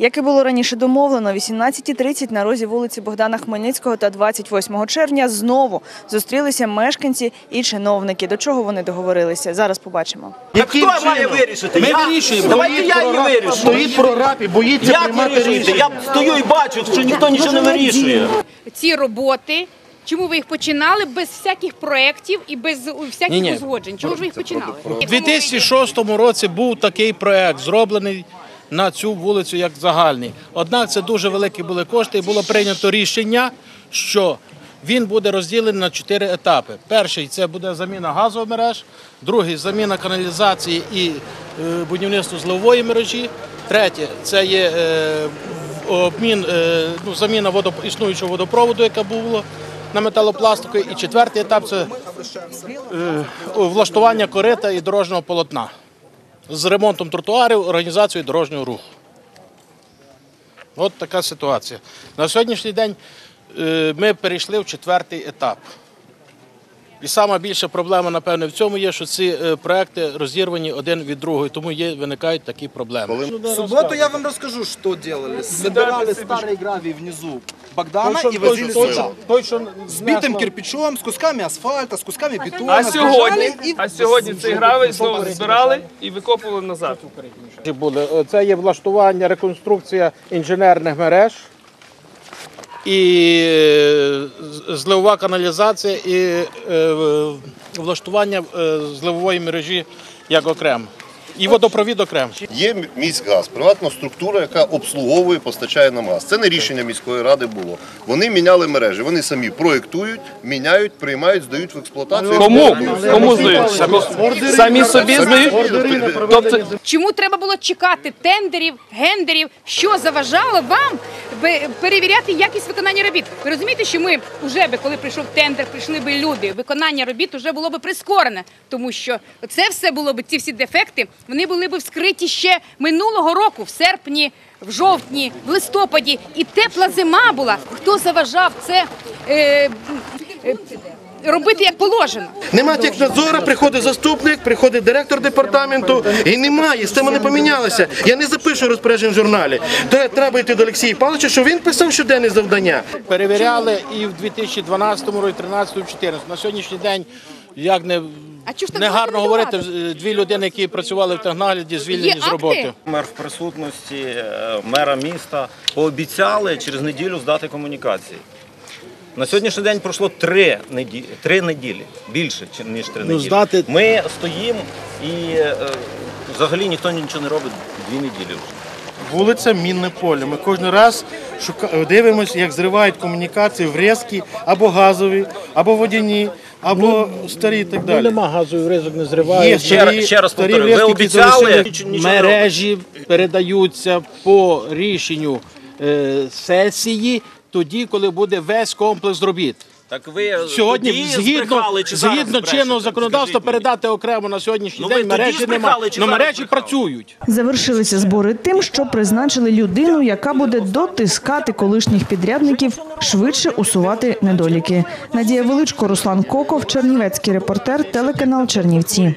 Як і було раніше домовлено, о 18.30 на розі вулиці Богдана Хмельницького та 28 червня знову зустрілися мешканці і чиновники. До чого вони договорилися? Зараз побачимо. Так хто Яким має вирішити? Ми я? вирішуємо. Давайте я її вирішу. Стоїть прораб і боїться Як приймати рішення. Я стою і бачу, що ніхто нічого не вирішує. ці роботи. Чому ви їх починали без всяких проєктів і без всяких Ні-ні. узгоджень? Чому ж ви їх починали? У 2006 році був такий проект, зроблений на цю вулицю як загальний. Однак це дуже великі були кошти, і було прийнято рішення, що він буде розділений на чотири етапи. Перший це буде заміна газових мереж, другий заміна каналізації і е, будівництво зливової мережі. Третє це є е, обмін, е, ну, заміна водоп... існуючого водопроводу, яке було на металопластику. І четвертий етап це влаштування корита і дорожнього полотна з ремонтом тротуарів, організацією дорожнього руху. От така ситуація. На сьогоднішній день е, ми перейшли в четвертий етап. І сама більша проблема, напевне, в цьому є, що ці е, проекти розірвані один від другого, тому є, виникають такі проблеми. В субботу я вам расскажу, что делали. Собирали старый гравий внизу Богдана що- возили той, сюда. що- той, що С кирпичом, с кусками асфальта, с кусками бетона. А сьогодні, а сьогодні цей гравий знову збирали і викопували назад. Це є влаштування, реконструкція інженерних мереж і е, зливова каналізація і е, влаштування е, зливової мережі як окремо. І водопровід окремо. Є міськгаз, приватна структура, яка обслуговує, постачає нам газ. Це не рішення міської ради було. Вони міняли мережі. Вони самі проєктують, міняють, приймають, здають в експлуатацію. Кому? Кому здають? Самі, собі здають? Тобто Чому треба було чекати тендерів, гендерів? Що заважало вам перевіряти якість виконання робіт? Ви розумієте, що ми вже би, коли прийшов тендер, прийшли би люди, виконання робіт вже було би прискорене, тому що це все було б, ці всі дефекти, вони були б вскриті ще минулого року, в серпні, в жовтні, в листопаді. І тепла зима була. Хто заважав це? Е, е, Робити як положено. Нема технадзору, приходить заступник, приходить директор департаменту і немає, з цим не помінялося. Я не запишу розпорядження в журналі. То треба йти до Олексія Павловича, що він писав щоденне завдання. Перевіряли і в 2012 році, 2013, 2014. На сьогоднішній день, як не, А чого не гарно говорити, дві людини, які працювали в технагляді, звільнені Є з роботи. акти? Мер в присутності е, мера міста пообіцяли через неділю здати комунікації. На сьогоднішній день пройшло три неділі, три неділі більше, чи- ніж три неділі. здати- Ми стоїмо і е, взагалі ніхто нічого не робить дві неділі вже. Вулиця Мінне поле. Ми кожен раз шука... дивимося, як зривають комунікації врізки або газові, або водяні, або старі і так Ну, далі. нема газовий ризик, не зривають. Є Ще, раз- ще раз старі повторюю, ви врізки, які обіцяли залишили- нічого не робите. мережі передаються по рішенню е, сесії тоді, коли буде весь комплекс робіт. Так ви Сьогодні, тоді згідно, збрехали чи зараз згідно чинного законодавства, Скажіть мені. передати окремо на сьогоднішній Ну, ви день тоді мережі збрехали немає. чи зараз мережі збрехали? працюють. Завершилися збори тим, що призначили людину, яка буде дотискати колишніх підрядників, швидше усувати недоліки. Надія Величко, Руслан Коков, Чернівецький репортер, телеканал Чернівці.